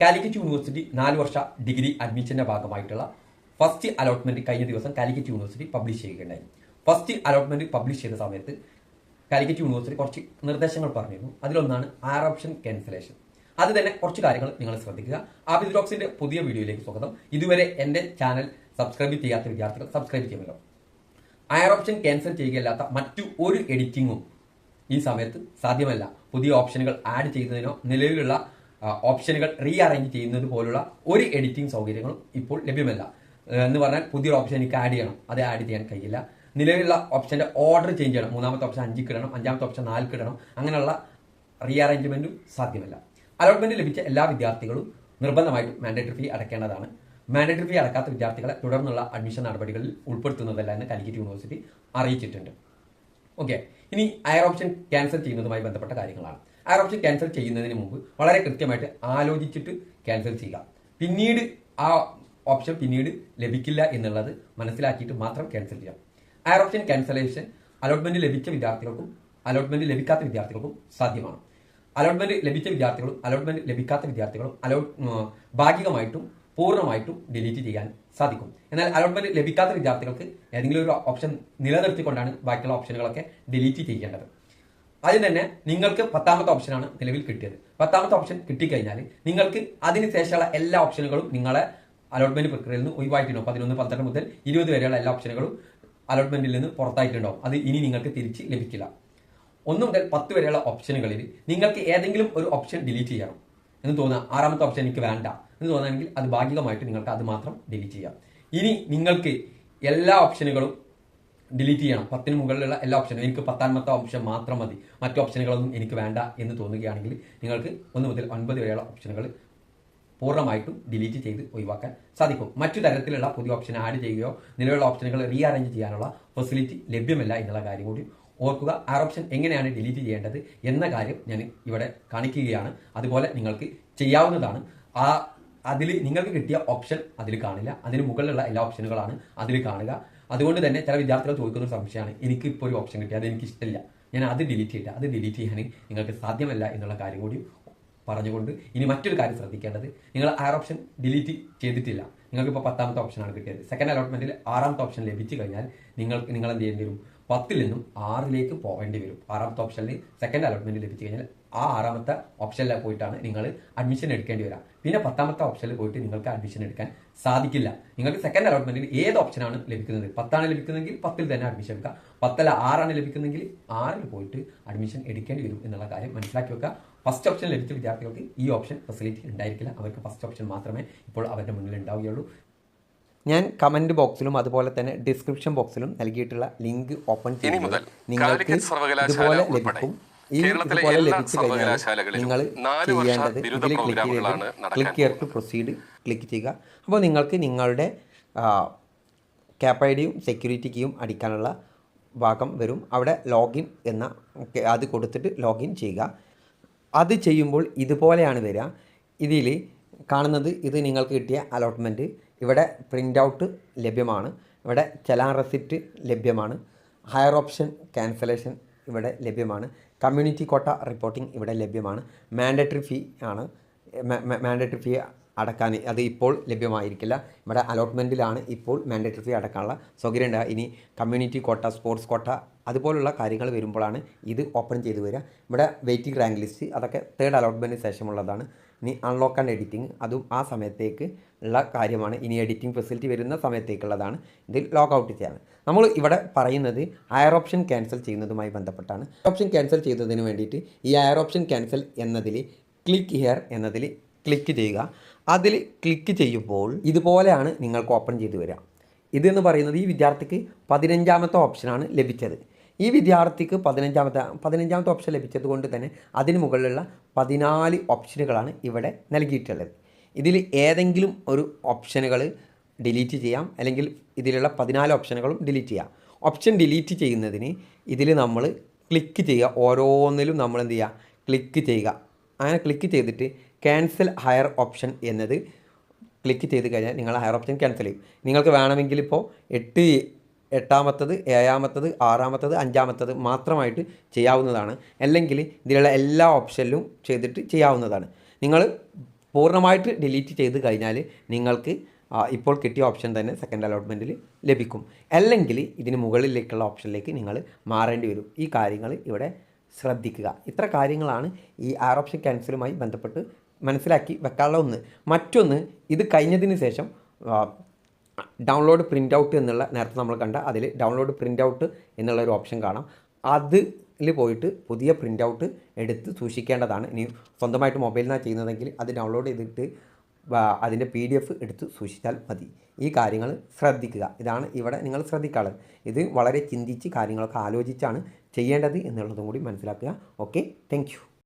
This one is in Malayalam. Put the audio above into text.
കാലിക്കറ്റ് യൂണിവേഴ്സിറ്റി നാല് വർഷ ഡിഗ്രി അഡ്മിഷന്റെ ഭാഗമായിട്ടുള്ള ഫസ്റ്റ് അലോട്ട്മെന്റ് കഴിഞ്ഞ ദിവസം കാലിക്കറ്റ് യൂണിവേഴ്സിറ്റി പബ്ലിഷ് ചെയ്യുകയുണ്ടായി. ഫസ്റ്റ് അലോട്ട്മെന്റ് പബ്ലിഷ് ചെയ്ത സമയത്ത് കാലിക്കറ്റ് യൂണിവേഴ്സിറ്റി കുറച്ച് നിർദ്ദേശങ്ങൾ പറഞ്ഞിരുന്നു. അതിലൊന്നാണ് ആർ ഓപ്ഷൻ ക്യാൻസലേഷൻ അത് തന്നെ കുറച്ച് കാര്യങ്ങൾ നിങ്ങൾ ശ്രദ്ധിക്കുക. ആബിദ് റോക്സിന്റെ പുതിയ വീഡിയോയിലേക്ക് സ്വാഗതം. ഇതുവരെ എന്റെ ചാനൽ സബ്സ്ക്രൈബ് ചെയ്യാത്ത വിദ്യാർത്ഥികൾ സബ്സ്ക്രൈബ് ചെയ്യുമല്ലോ. ആർ ഓപ്ഷൻ ക്യാൻസൽ ചെയ്യുകയല്ലാത്ത മറ്റു ഒരു എഡിറ്റിങ്ങും ഈ സമയത്ത് സാധ്യമല്ല. പുതിയ ഓപ്ഷനുകൾ ആഡ് ചെയ്യുന്നതിനോ നിലവിലുള്ള ഓപ്ഷനുകൾ റീ അറേഞ്ച് ചെയ്യുന്നത് പോലുള്ള ഒരു എഡിറ്റിംഗ് സൗകര്യങ്ങളും ഇപ്പോൾ ലഭ്യമല്ല. എന്ന് പറഞ്ഞാൽ പുതിയൊരു ഓപ്ഷൻ എനിക്ക് ആഡ് ചെയ്യണം. അത് ആഡ് ചെയ്യാൻ കഴിയില്ല. നിലവിലുള്ള ഓപ്ഷന്റെ ഓർഡർ ചേഞ്ച് ചെയ്യണം. മൂന്നാമത്തെ ഓപ്ഷൻ അഞ്ച് കിടണം. അഞ്ചാമത്തെ ഓപ്ഷൻ നാല് കിടണം. അങ്ങനെയുള്ള റീ അറേഞ്ച്മെന്റും സാധ്യമല്ല. അലോട്ട്മെന്റ് ലഭിച്ച എല്ലാ വിദ്യാർത്ഥികളും നിർബന്ധമായിട്ടും മാൻഡേറ്ററി ഫീ അടയ്ക്കേണ്ടതാണ് മാൻഡേറ്ററി ഫീ അടക്കാത്ത വിദ്യാർത്ഥികളെ തുടർന്നുള്ള അഡ്മിഷൻ നടപടികളിൽ ഉൾപ്പെടുത്തുന്നതല്ല എന്ന് കാലിക്കറ്റ് യൂണിവേഴ്സിറ്റി അറിയിച്ചിട്ടുണ്ട്. ഓക്കെ ഇനി അയർ ഓപ്ഷൻ ക്യാൻസൽ ചെയ്യുന്നതുമായി ബന്ധപ്പെട്ട കാര്യങ്ങളാണ്. അയർ ഓപ്ഷൻ ക്യാൻസൽ ചെയ്യുന്നതിന് മുമ്പ് വളരെ കൃത്യമായിട്ട് ആലോചിച്ചിട്ട് ക്യാൻസൽ ചെയ്യുക. പിന്നീട് ആ ഓപ്ഷൻ പിന്നീട് ലഭിക്കില്ല എന്നുള്ളത് മനസ്സിലാക്കിയിട്ട് മാത്രം ക്യാൻസൽ ചെയ്യാം അയർ ഓപ്ഷൻ ക്യാൻസലേഷൻ അലോട്ട്മെന്റ് ലഭിച്ച വിദ്യാർത്ഥികൾക്കും അലോട്ട്മെന്റ് ലഭിക്കാത്ത വിദ്യാർത്ഥികൾക്കും സാധ്യമാണ്. അലോട്ട്മെന്റ് ലഭിച്ച വിദ്യാർത്ഥികളും അലോട്ട്മെന്റ് ലഭിക്കാത്ത വിദ്യാർത്ഥികളും അലോട്ട് ഭാഗികമായിട്ടും പൂർണമായിട്ടും ഡിലീറ്റ് ചെയ്യാൻ സാധിക്കും. എന്നാൽ അലോട്ട്മെന്റ് ലഭിക്കാത്ത വിദ്യാർത്ഥികൾക്ക് ഏതെങ്കിലും ഒരു ഓപ്ഷൻ നിലനിർത്തിക്കൊണ്ടാണ് ബാക്കിയുള്ള ഓപ്ഷനുകളൊക്കെ ഡിലീറ്റ് ചെയ്യേണ്ടത്. ആദ്യം തന്നെ നിങ്ങൾക്ക് പത്താമത്തെ ഓപ്ഷനാണ് നിലവിൽ കിട്ടിയത്. പത്താമത്തെ ഓപ്ഷൻ കിട്ടിക്കഴിഞ്ഞാൽ നിങ്ങൾക്ക് അതിനുശേഷമുള്ള എല്ലാ ഓപ്ഷനുകളും നിങ്ങളെ അലോട്ട്മെന്റ് പ്രക്രിയയിൽ നിന്ന് ഒഴിവായിട്ടുണ്ടാവും പതിനൊന്ന് പന്ത്രണ്ട് മുതൽ ഇരുപത് വരെയുള്ള എല്ലാ ഓപ്ഷനുകളും അലോട്ട്മെന്റിൽ നിന്ന് പുറത്തായിട്ടുണ്ടാവും. അത് ഇനി നിങ്ങൾക്ക് തിരിച്ച് ലഭിക്കില്ല. ഒന്ന് മുതൽ പത്ത് വരെയുള്ള ഓപ്ഷനുകളിൽ നിങ്ങൾക്ക് ഏതെങ്കിലും ഒരു ഓപ്ഷൻ ഡിലീറ്റ് ചെയ്യണം എന്ന് തോന്നുക ആറാമത്തെ ഓപ്ഷൻ എനിക്ക് വേണ്ട എന്ന് തോന്നുകയാണെങ്കിൽ അത് ഭാഗികമായിട്ട് നിങ്ങൾക്ക് അത് മാത്രം ഡിലീറ്റ് ചെയ്യാം. ഇനി നിങ്ങൾക്ക് എല്ലാ ഓപ്ഷനുകളും ഡിലീറ്റ് ചെയ്യണം. പത്തിന് മുകളിലുള്ള എല്ലാ ഓപ്ഷനും എനിക്ക് പത്താമത്തെ ഓപ്ഷൻ മാത്രം മതി. മറ്റു ഓപ്ഷനുകളൊന്നും എനിക്ക് വേണ്ട എന്ന് തോന്നുകയാണെങ്കിൽ നിങ്ങൾക്ക് ഒന്ന് മുതൽ ഒൻപത് വരെയുള്ള ഓപ്ഷനുകൾ പൂർണമായിട്ടും ഡിലീറ്റ് ചെയ്ത് ഒഴിവാക്കാൻ സാധിക്കും. മറ്റു തരത്തിലുള്ള പുതിയ ഓപ്ഷൻ ആഡ് ചെയ്യുകയോ നിലവിലുള്ള ഓപ്ഷനുകൾ റീ അറേഞ്ച് ചെയ്യാനുള്ള ഫെസിലിറ്റി ലഭ്യമല്ല എന്നുള്ള കാര്യം കൂടി ഓർക്കുക. ആ ഓപ്ഷൻ എങ്ങനെയാണ് ഡിലീറ്റ് ചെയ്യേണ്ടത് എന്ന കാര്യം ഞാൻ ഇവിടെ കാണിക്കുകയാണ്. അതുപോലെ നിങ്ങൾക്ക് ചെയ്യാവുന്നതാണ്. ആ അതിൽ നിങ്ങൾക്ക് കിട്ടിയ ഓപ്ഷൻ അതിൽ കാണില്ല. അതിന് മുകളിലുള്ള എല്ലാ ഓപ്ഷനുകളാണ് അതിൽ കാണുക. അതുകൊണ്ട് തന്നെ ചില വിദ്യാർത്ഥികൾ ചോദിക്കുന്ന ഒരു സംശയമാണ് എനിക്ക് ഇപ്പോൾ ഒരു ഓപ്ഷൻ കിട്ടി അത് എനിക്ക് ഇഷ്ടമില്ല ഞാൻ അത് ഡിലീറ്റ് ചെയ്തിട്ട് അത് ഡിലീറ്റ് ചെയ്യാൻ നിങ്ങൾക്ക് സാധ്യമല്ല എന്നുള്ള കാര്യം കൂടി പറഞ്ഞുകൊണ്ട് ഇനി മറ്റൊരു കാര്യം ശ്രദ്ധിക്കേണ്ടത് നിങ്ങൾ ആ ഓപ്ഷൻ ഡിലീറ്റ് ചെയ്തിട്ടില്ല. നിങ്ങൾക്ക് ഇപ്പോൾ പത്താമത്തെ ഓപ്ഷനാണ് കിട്ടിയത്. സെക്കൻഡ് അലോട്ട്മെന്റിൽ ആറാമത്തെ ഓപ്ഷൻ ലഭിച്ചു കഴിഞ്ഞാൽ നിങ്ങൾക്ക് നിങ്ങൾ എന്ത് ചെയ്യേണ്ടി വരും? പത്തിൽ നിന്നും ആറിലേക്ക് പോകേണ്ടി വരും. ആറാമത്തെ ഓപ്ഷനിൽ സെക്കൻഡ് അലോട്ട്മെന്റ് ലഭിച്ചു കഴിഞ്ഞാൽ ആ ആറാമത്തെ ഓപ്ഷനിൽ പോയിട്ടാണ് നിങ്ങൾ അഡ്മിഷൻ എടുക്കേണ്ടി വരിക പിന്നെ പത്താമത്തെ ഓപ്ഷനിൽ പോയിട്ട് നിങ്ങൾക്ക് അഡ്മിഷൻ എടുക്കാൻ സാധിക്കില്ല. നിങ്ങൾക്ക് സെക്കൻഡ് അലോട്ട്മെന്റിൽ ഏത് ഓപ്ഷനാണ് ലഭിക്കുന്നത്? പത്താണ് ലഭിക്കുന്നതെങ്കിൽ പത്തിൽ തന്നെ അഡ്മിഷൻ എടുക്കുക. പത്തല്ല ആറാണ് ലഭിക്കുന്നതെങ്കിൽ ആറിൽ പോയിട്ട് അഡ്മിഷൻ എടുക്കേണ്ടി വരും എന്നുള്ള കാര്യം മനസ്സിലാക്കി വെക്കുക. ഫസ്റ്റ് ഓപ്ഷൻ ലഭിച്ച വിദ്യാർത്ഥികൾക്ക് ഈ ഓപ്ഷൻ ഫെസിലിറ്റി ഉണ്ടായിരിക്കില്ല. അവർക്ക് ഫസ്റ്റ് ഓപ്ഷൻ മാത്രമേ ഇപ്പോൾ അവരുടെ മുന്നിൽ ഉണ്ടാവുകയുള്ളൂ. ഞാൻ കമന്റ് ബോക്സിലും അതുപോലെ തന്നെ ഡിസ്ക്രിപ്ഷൻ ബോക്സിലും നൽകിയിട്ടുള്ള ലിങ്ക് ഓപ്പൺ ചെയ്യുന്നത് നിങ്ങൾക്ക് ഇതുപോലെ ലഭിക്കും ഈ ഇതുപോലെ ലഭിച്ചു കഴിഞ്ഞാൽ നിങ്ങൾ ചെയ്യേണ്ടത് ഇതിൽ ക്ലിക്ക് ചെയ്ത് ക്ലിക്ക് ചെയ്ത് ടു പ്രൊസീഡ് ക്ലിക്ക് ചെയ്യുക. അപ്പോൾ നിങ്ങൾക്ക് നിങ്ങളുടെ ക്യാപ് ഐ ഡിയും സെക്യൂരിറ്റി കീയും അടിക്കാനുള്ള ഭാഗം വരും. അവിടെ ലോഗിൻ എന്ന അത് കൊടുത്തിട്ട് ലോഗിൻ ചെയ്യുക. അത് ചെയ്യുമ്പോൾ ഇതുപോലെയാണ് വരിക. ഇതിൽ കാണുന്നത് ഇത് നിങ്ങൾക്ക് കിട്ടിയ അലോട്ട്മെന്റ് ഇവിടെ പ്രിന്റ് ഔട്ട് ലഭ്യമാണ്. ഇവിടെ ചലാൻ റെസിപ്റ്റ് ലഭ്യമാണ്. ഹയർ ഓപ്ഷൻ ക്യാൻസലേഷൻ ഇവിടെ ലഭ്യമാണ്. കമ്മ്യൂണിറ്റി കോട്ട റിപ്പോർട്ടിംഗ് ഇവിടെ ലഭ്യമാണ്. മാൻഡേറ്ററി ഫീ ആണ്. മാൻഡേറ്ററി ഫീ അടക്കാൻ അത് ഇപ്പോൾ ലഭ്യമായിരിക്കില്ല. ഇവിടെ അലോട്ട്മെന്റിലാണ് ഇപ്പോൾ മാൻഡേറ്ററി ഫീ അടക്കാനുള്ള സൗകര്യം ഉണ്ടാകുക ഇനി കമ്മ്യൂണിറ്റി കോട്ട സ്പോർട്സ് കോട്ട അതുപോലുള്ള കാര്യങ്ങൾ വരുമ്പോഴാണ് ഇത് ഓപ്പൺ ചെയ്തു വരിക. ഇവിടെ വെയിറ്റിംഗ് റാങ്ക് ലിസ്റ്റ് അതൊക്കെ തേർഡ് അലോട്ട്മെന്റിന് ശേഷമുള്ളതാണ്. ഇനി അൺലോക്ക് ആൻഡ് എഡിറ്റിംഗ് അതും ആ സമയത്തേക്ക് ഉള്ള കാര്യമാണ്. ഇനി എഡിറ്റിംഗ് ഫെസിലിറ്റി വരുന്ന സമയത്തേക്കുള്ളതാണ്. ഇതിൽ ലോഗൗട്ട് ഔട്ട് നമ്മൾ ഇവിടെ പറയുന്നത് ഹയർ ഓപ്ഷൻ ക്യാൻസൽ ചെയ്യുന്നതുമായി ബന്ധപ്പെട്ടാണ്. ഓപ്ഷൻ ക്യാൻസൽ ചെയ്യുന്നതിന് വേണ്ടിയിട്ട് ഈ ഹയർ ഓപ്ഷൻ ക്യാൻസൽ എന്നതിൽ ക്ലിക്ക് ഹിയർ എന്നതിൽ ക്ലിക്ക് ചെയ്യുക. അതിൽ ക്ലിക്ക് ചെയ്യുമ്പോൾ ഇതുപോലെയാണ് നിങ്ങൾക്ക് ഓപ്പൺ ചെയ്തു വരിക. ഇതെന്ന് പറയുന്നത് ഈ വിദ്യാർത്ഥിക്ക് പതിനഞ്ചാമത്തെ ഓപ്ഷനാണ് ലഭിച്ചത്. ഈ വിദ്യാർത്ഥിക്ക് പതിനഞ്ചാമത്തെ പതിനഞ്ചാമത്തെ ഓപ്ഷൻ ലഭിച്ചത് കൊണ്ട് തന്നെ അതിന് മുകളിലുള്ള പതിനാല് ഓപ്ഷനുകളാണ് ഇവിടെ നൽകിയിട്ടുള്ളത്. ഇതിൽ ഏതെങ്കിലും ഒരു ഓപ്ഷനുകൾ ഡിലീറ്റ് ചെയ്യാം. അല്ലെങ്കിൽ ഇതിലുള്ള പതിനാല് ഓപ്ഷനുകളും ഡിലീറ്റ് ചെയ്യാം. ഓപ്ഷൻ ഡിലീറ്റ് ചെയ്യുന്നതിന് ഇതിൽ നമ്മൾ ക്ലിക്ക് ചെയ്യുക. ഓരോന്നിലും നമ്മൾ എന്ത് ചെയ്യുക? ക്ലിക്ക് ചെയ്യുക. അങ്ങനെ ക്ലിക്ക് ചെയ്തിട്ട് ക്യാൻസൽ ഹയർ ഓപ്ഷൻ എന്നത് ക്ലിക്ക് ചെയ്ത് കഴിഞ്ഞാൽ നിങ്ങൾ ഹയർ ഓപ്ഷൻ ക്യാൻസൽ ചെയ്യും. നിങ്ങൾക്ക് വേണമെങ്കിൽ ഇപ്പോൾ എട്ട് എട്ടാമത്തത് ഏഴാമത്തത് ആറാമത്തത് അഞ്ചാമത്തത് മാത്രമായിട്ട് ചെയ്യാവുന്നതാണ്. അല്ലെങ്കിൽ ഇതിലുള്ള എല്ലാ ഓപ്ഷനിലും ചെയ്തിട്ട് ചെയ്യാവുന്നതാണ്. നിങ്ങൾ പൂർണമായിട്ട് ഡിലീറ്റ് ചെയ്ത് കഴിഞ്ഞാൽ നിങ്ങൾക്ക് ഇപ്പോൾ കിട്ടിയ ഓപ്ഷൻ തന്നെ സെക്കൻഡ് അലോട്ട്മെന്റിൽ ലഭിക്കും. അല്ലെങ്കിൽ ഇതിന് മുകളിലേക്കുള്ള ഓപ്ഷനിലേക്ക് നിങ്ങൾ മാറേണ്ടി വരും. ഈ കാര്യങ്ങൾ ഇവിടെ ശ്രദ്ധിക്കുക. ഇത്ര കാര്യങ്ങളാണ് ഈ ആർ ഓപ്ഷൻ ക്യാൻസലുമായി ബന്ധപ്പെട്ട് മനസ്സിലാക്കി വെക്കാനുള്ള ഒന്ന്. മറ്റൊന്ന് ഇത് കഴിഞ്ഞതിന് ശേഷം ഡൗൺലോഡ് പ്രിന്റ് ഔട്ട് എന്നുള്ള നേരത്തെ നമ്മൾ കണ്ട അതിൽ ഡൗൺലോഡ് പ്രിന്റ് ഔട്ട് എന്നുള്ള ഒരു ഓപ്ഷൻ കാണാം. അതിൽ പോയിട്ട് പുതിയ പ്രിന്റ് ഔട്ട് എടുത്ത് സൂക്ഷിക്കേണ്ടതാണ്. ഇനി സ്വന്തമായിട്ട് മൊബൈലിൽ നിന്നാണ് ചെയ്യുന്നതെങ്കിൽ അത് ഡൗൺലോഡ് ചെയ്തിട്ട് അതിന്റെ പി ഡി എഫ് എടുത്ത് സൂക്ഷിച്ചാൽ മതി. ഈ കാര്യങ്ങൾ ശ്രദ്ധിക്കുക. ഇതാണ് ഇവിടെ നിങ്ങൾ ശ്രദ്ധിക്കാറ് ഇത് വളരെ ചിന്തിച്ച് കാര്യങ്ങളൊക്കെ ആലോചിച്ചാണ് ചെയ്യേണ്ടത് എന്നുള്ളതും കൂടി മനസ്സിലാക്കുക. Okay thank